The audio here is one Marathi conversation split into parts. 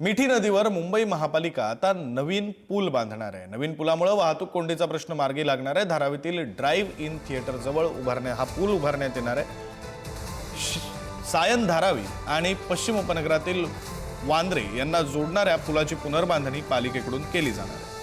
मिठी नदीवर मुंबई महापालिका आता नवीन पूल बांधणार आहे. नवीन पुलामुळे वाहतूक कोंडीचा प्रश्न मार्गी लागणार आहे. धारावीतील ड्राईव्ह इन थिएटर जवळ उभारण्या हा पूल उभारण्यात येणार आहे. श- सायन धारावी आणि पश्चिम उपनगरातील वांद्रे यांना जोडणाऱ्या पुलाची पुनर्बांधणी पालिकेकडून केली जाणार आहे.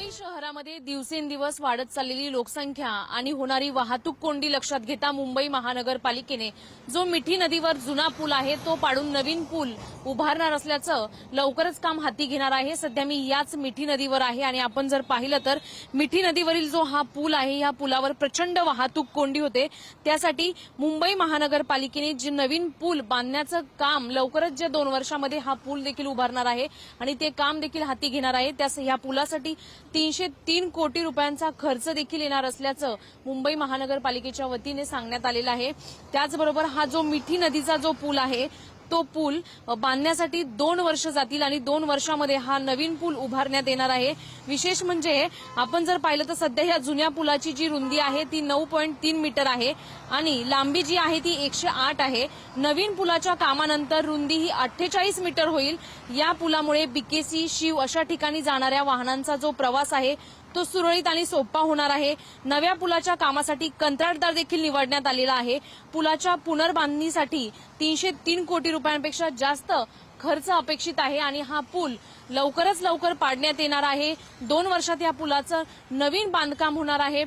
मुंबई शहरामध्ये दिवसेंदिवस वाढत चाललेली लोकसंख्या आणि होणारी वाहतूक कोंडी लक्षात घेता मुंबई महानगरपालिकेने जो मिठी नदीवर जुना पूल आहे तो पाडून नवीन पूल उभारणार असल्याचं लवकरच काम हाती घेणार आहे. सध्या मी याच मिठी नदीवर आहे आणि आपण जर पाहिलं तर मिठी नदीवरील जो हा पूल आहे या पुलावर प्रचंड वाहतूक कोंडी होते. त्यासाठी मुंबई महानगरपालिकेने जे नवीन पूल बांधण्याचं काम लवकरच जे दोन वर्षामध्ये हा पूल देखील उभारणार आहे आणि ते काम देखील हाती घेणार आहे. त्यास या पुलासाठी तीनशे तीन कोटी रुपयांचा खर्च देखील येणार असल्याचं मुंबई महानगरपालिकेच्या वतीने सांगण्यात आलेलं आहे. त्याचबरोबर हा जो मिठी नदीचा जो पूल आहे तो पूल बांधण्यासाठी दोन वर्ष जातील आणि दोन वर्षामध्ये हा नवीन पूल उभारण्यात येणार आहे. विशेष म्हणजे आपण जर पाहिलं तर सध्या ह्या जुन्या पुलाची जी रुंदी आहे ती नऊ पॉईंट तीन मीटर आहे आणि लांबी जी आहे ती एकशे आठ आहे. नवीन पुलाच्या कामानंतर रुंदी ही अठ्ठेचाळीस मीटर होईल. या पुलामुळे बीकेसी शिव अशा ठिकाणी जाणाऱ्या वाहनांचा जो प्रवास आहे तो सुरळीत आणि सोपा होणार आहे. नव्या पुलाच्या कामासाठी कंत्राटदार देखील निवडण्यात आलेला आहे. पुलाच्या पुनर्बांधणीसाठी तीनशे तीन कोटी रुपयांपेक्षा जास्त खर्च अपेक्षित आहे आणि हा पूल लवकरच लवकर पाडण्यात येणार आहे. दोन वर्षात या पुलाचं नवीन बांधकाम होणार आहे.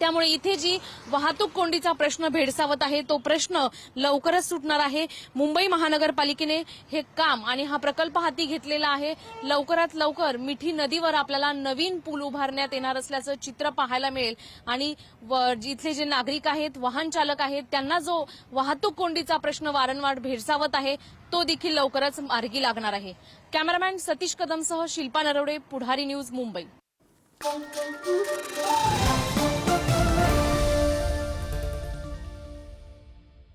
त्यामुळे इथे जी वाहतूक कोंडीचा प्रश्न भेडसावत आहे तो प्रश्न लवकरच सुटणार आहे. मुंबई महानगरपालिकेने हे काम आणि हा प्रकल्प हाती घेतलेला आहे. लवकरात लवकर मिठी नदीवर आपल्याला नवीन पूल उभारण्यात येणार असल्याचं चित्र पाहायला मिळेल. आणि व- इथले जे नागरिक आहेत वाहन चालक आहेत त्यांना जो वाहतूक कोंडीचा प्रश्न वारंवार भेडसावत आहे तो देखील लवकरच मार्गी लागणार आहे. कॅमेरामॅन सतीश कदमसह शिल्पा नरवडे पुढारी न्यूज मुंबई.